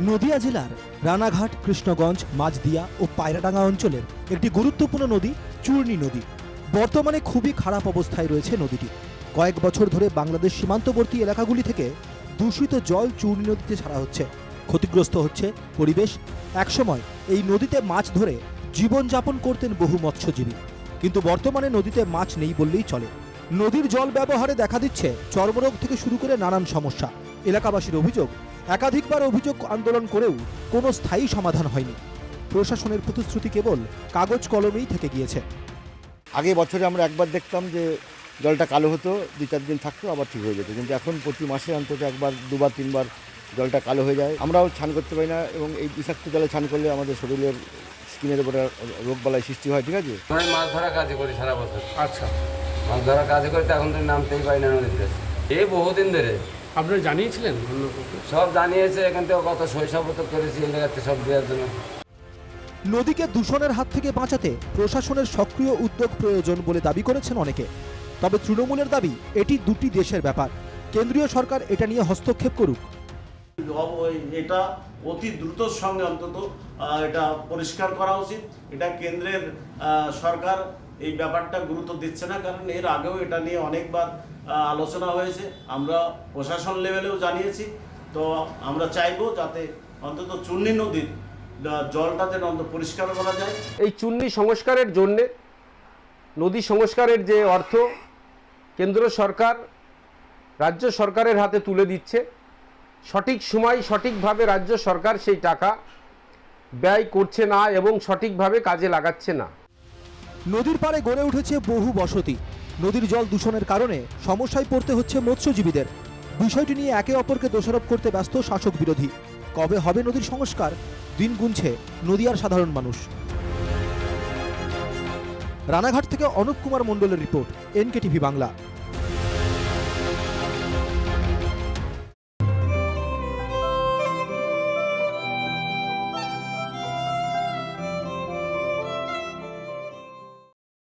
নদিয়া জেলার রানাঘাট, কৃষ্ণগঞ্জ, মাঝদিয়া ও পায়রাডাঙ্গা অঞ্চলের একটি গুরুত্বপূর্ণ নদী চূর্ণী নদী। বর্তমানে খুবই খারাপ অবস্থায় রয়েছে নদীটি। কয়েক বছর ধরে বাংলাদেশ সীমান্তবর্তী এলাকাগুলি থেকে দূষিত জল চূর্ণী নদীতে ছাড়া হচ্ছে। ক্ষতিগ্রস্ত হচ্ছে পরিবেশ। একসময় এই নদীতে মাছ ধরে জীবনযাপন করতেন বহু মৎস্যজীবী। কিন্তু বর্তমানে নদীতে মাছ নেই বললেই চলে। নদীর জল ব্যবহারে দেখা দিচ্ছে চর্মরোগ থেকে শুরু করে নানান সমস্যা। এলাকাবাসীর অভিযোগ একাধিকবার অভিযোগ আন্দোলন করেও কোনো স্থায়ী সমাধান হয়নি। প্রশাসনের প্রতিশ্রুতি কেবল কাগজ কলমেই থেকে গিয়েছে। আগে বছরে আমরা একবার দেখতাম যে জলটা কালো হতো দুই চার দিন থাকতো আবার ঠিক হয়ে যেত। কিন্তু এখন প্রতি মাসে অন্তত একবার দুবার তিনবার জলটা কালো হয়ে যায়। আমরাও স্নান করতে পারি না এবং এই বিষাক্ত জলে স্নান করলে আমাদের শরীরের স্কিনের উপরে রোগ রোগবালাই সৃষ্টি হয় ঠিক আছে? মাছ ধরা কাজে করি সারা বছর। আচ্ছা। মাছ ধরা কাজে করি তো এখন তো নামতেই পারি না নদীতে। এই বহুদিন ধরে আপনারা জানিয়েছিলেন অন্য সব জানিয়েছে এখান থেকে কত শৈশবত করেছি এই জায়গাতে সব দেওয়ার জন্য। নদীকে দূষণের হাত থেকে বাঁচাতে প্রশাসনের সক্রিয় উদ্যোগ প্রয়োজন বলে দাবি করেছেন অনেকে। তবে তৃণমূলের দাবি এটি দুটি দেশের ব্যাপার। কেন্দ্রীয় সরকার এটা নিয়ে হস্তক্ষেপ করুক। এটা অতি দ্রুতর সঙ্গে অন্তত এটা পরিষ্কার করা উচিত। এটা কেন্দ্রের সরকার এই ব্যাপারটা গুরুত্ব দিচ্ছে না, কারণ এর আগেও এটা নিয়ে অনেকবার আলোচনা হয়েছে। আমরা প্রশাসন লেভেলেও জানিয়েছি। তো আমরা চাইব যাতে অন্তত চুন্নি নদীর জলটা যেন অন্তত পরিষ্কার করা যায়। এই চুন্নি সংস্কারের জন্যে, নদী সংস্কারের যে অর্থ কেন্দ্র সরকার, রাজ্য সরকারের হাতে তুলে দিচ্ছে। সঠিক সময়, সঠিকভাবে রাজ্য সরকার সেই টাকা ব্যয় করছে না এবং সঠিকভাবে কাজে লাগাচ্ছে না। নদীর পাড়ে গড়ে উঠেছে বহু বসতি। নদীর জল দূষণের কারণে সমস্যায় পড়তে হচ্ছে মৎস্যজীবীদের। বিষয়টি নিয়ে একে অপরকে দোষারোপ করতে ব্যস্ত শাসক বিরোধী। কবে হবে নদীর সংস্কার? দিন গুনছে নদীয়ার সাধারণ মানুষ। রানাঘাট থেকে অনুপ কুমার মণ্ডলের রিপোর্ট এনকে টিভি বাংলা।